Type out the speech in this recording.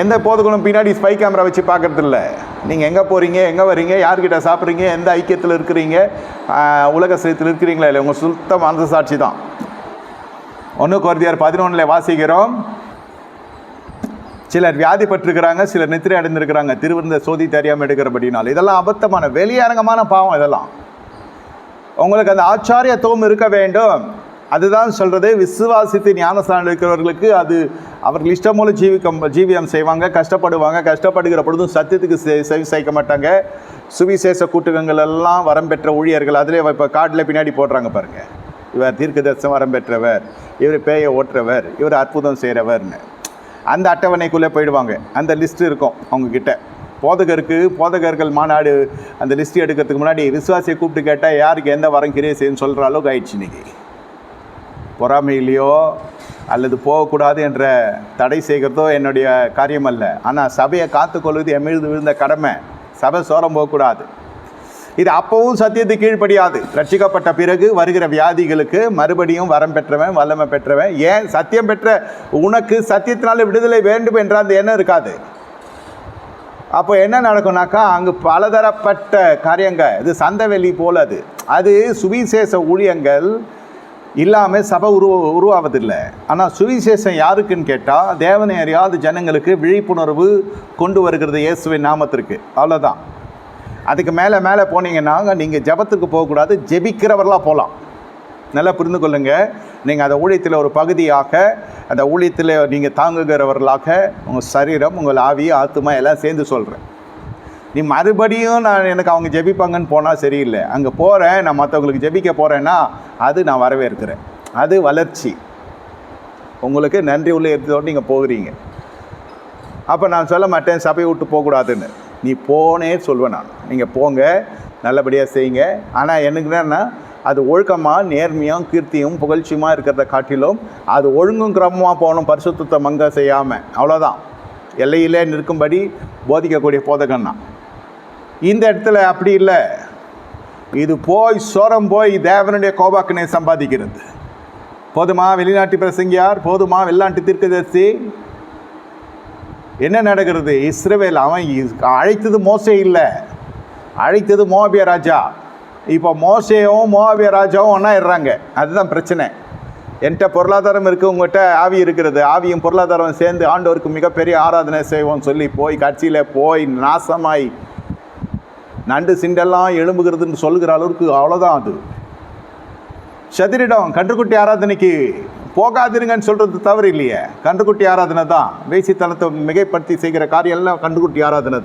எந்த போதுகளும் பின்னாடி spy camera வச்சு பார்க்கறது இல்லை நீங்கள் எங்கே போகிறீங்க எங்கே வரீங்க யார்கிட்ட சாப்பிட்றீங்க எந்த ஐக்கியத்தில் இருக்கிறீங்க உலக சயத்தில் இருக்கிறீங்களா இல்லை உங்கள் சுத்த மனசு சாட்சி தான். ஒன்று குருதியார் பதினொன்றில் வாசிக்கிறோம். சிலர் வியாதிப்பட்டிருக்கிறாங்க சிலர் நித்திரை அடைந்திருக்கிறாங்க. திருவிருந்த சோதி தெரியாமல் எடுக்கிறபடினால். இதெல்லாம் அபத்தமான வெளியரங்கமான பாவம் இதெல்லாம். உங்களுக்கு அந்த ஆச்சாரியத்துவம் இருக்க வேண்டும். அதுதான் சொல்கிறது விசுவாசித்து ஞானஸ்தானம் இருக்கிறவர்களுக்கு அது அவர்கள் இஷ்டம் போல ஜீவிக்கம் ஜீவியம் செய்வாங்க கஷ்டப்படுவாங்க கஷ்டப்படுகிற பொழுதும் சத்தியத்துக்கு செ- செவி சேர்க்க மாட்டாங்க. சுவிசேஷ கூட்டுகங்கள் எல்லாம் வரம் பெற்ற ஊழியர்கள் அதிலே இப்போ காட்டில் பின்னாடி போடுறாங்க பாருங்கள் இவர் தீர்க்கதரிசனம் வரம் பெற்றவர் இவர் பேயை ஓட்டுறவர் இவர் அற்புதம் செய்கிறவர்னு அந்த அட்டவணைக்குள்ளே போயிடுவாங்க. அந்த லிஸ்ட் இருக்கும் அவங்கக்கிட்ட போதகருக்கு போதகர்கள் மாநாடு அந்த லிஸ்ட் எடுக்கிறதுக்கு முன்னாடி விசுவாசியை கூப்பிட்டு கேட்டால் யாருக்கு எந்த வரம் கிரியை செய்யணும்னு சொல்கிற அளவுக்கு ஆயிடுச்சு இன்றைக்கி பொறாமையிலையோ அல்லது போகக்கூடாது என்ற தடை செய்கிறதோ என்னுடைய காரியம் அல்ல ஆனால் சபையை காத்துக்கொள்வது என் விழுந்த கடமை. சபை சோரம் போகக்கூடாது. இது அப்பவும் சத்தியத்துக்கு கீழ்ப்படியாது. ரட்சிக்கப்பட்ட பிறகு வருகிற வியாதிகளுக்கு மறுபடியும் வரம் பெற்றவன் வல்லமை பெற்றவன். ஏன்? சத்தியம் பெற்ற உனக்கு சத்தியத்தினால விடுதலை வேண்டும் என்ற அந்த எண்ணம் இருக்காது. அப்போ என்ன நடக்கும்னாக்கா அங்கு பலதரப்பட்ட காரியங்க இது சந்தவெளி போல அது அது சுவிசேஷ ஊழியங்கள். இல்லாமல் சபை உருவ உருவாவதில்லை. ஆனால் சுவிசேஷம் யாருக்குன்னு கேட்டால் தேவனை அறியாத ஜனங்களுக்கு விழிப்புணர்வு கொண்டு வருகிறது இயேசுவின் நாமத்திற்கு. அவ்வளோதான் அதுக்கு மேலே மேலே போனீங்கன்னா நீங்கள் ஜெபத்துக்கு போகக்கூடாது ஜெபிக்கிறவர்களாக போகலாம் நல்லா புரிந்து கொள்ளுங்கள் நீங்கள் அந்த ஊழியத்தில் ஒரு பகுதியாக அந்த ஊழியத்தில் நீங்கள் தாங்குகிறவர்களாக உங்கள் சரீரம் உங்கள் ஆவி ஆத்துமா எல்லாம் சேர்ந்து சொல்கிறேன் நீ மறுபடியும் நான் எனக்கு அவங்க ஜெபிப்பாங்கன்னு போனால் சரியில்லை. அங்கே போகிறேன் நான் மற்றவங்களுக்கு ஜெபிக்க போகிறேன்னா அது நான் வரவேற்கிறேன். அது வளர்ச்சி. உங்களுக்கு நன்றி உள்ள எடுத்தோடு நீங்கள் போகிறீங்க. அப்போ நான் சொல்ல மாட்டேன் சபையை விட்டு போகக்கூடாதுன்னு. நீ போனே சொல்வேன் நான். நீங்கள் போங்க நல்லபடியாக செய்யுங்க. ஆனால் எனக்கு என்னன்னா அது ஒழுக்கமாக நேர்மையும் கீர்த்தியும் புகழ்ச்சியுமாக இருக்கிறத காட்டிலும் அது ஒழுங்கும் கிரமமாக போகணும் பரிசுத்தத்தை மங்க செய்யாமல் அவ்வளோதான் எல்லையிலே நிற்கும்படி போதிக்கக்கூடிய போதகன்னா இந்த இடத்துல அப்படி இல்லை. இது போய் சோரம் போய் தேவனுடைய கோபாக்கினை சம்பாதிக்கிறது. போதுமா வெளிநாட்டு பிரசங்கியார்? போதுமா வெளிநாட்டு தீர்க்கதரிசி? என்ன நடக்கிறது? இஸ்ரேவேல் அவன் அழைத்தது மோசே இல்லை. அழைத்தது மோபிய ராஜா. இப்போ மோசையும் மோபிய ராஜாவும் ஒன்றாயிடுறாங்க அதுதான் பிரச்சனை. என்கிட்ட பொருளாதாரம் இருக்குது உங்கள்கிட்ட ஆவி இருக்கிறது. ஆவியும் பொருளாதாரம் சேர்ந்து ஆண்டவருக்கு மிகப்பெரிய ஆராதனை செய்வோம் சொல்லி போய் கட்சியில் போய் நாசமாய் நண்டு சிண்டெல்லாம் எழும்புகிறதுன்னு சொல்லுகிற அளவுக்கு அவ்வளோதான் அது. சதிரிடம் கன்றுக்குட்டி ஆராதனைக்கு போகாதிருங்கன்னு சொல்கிறது தவறு இல்லையே. கன்றுக்குட்டி ஆராதனை தான். வேசித்தனத்தை மிகைப்படுத்தி செய்கிற காரியம்லாம் கன்றுக்குட்டி ஆராதனை தான்.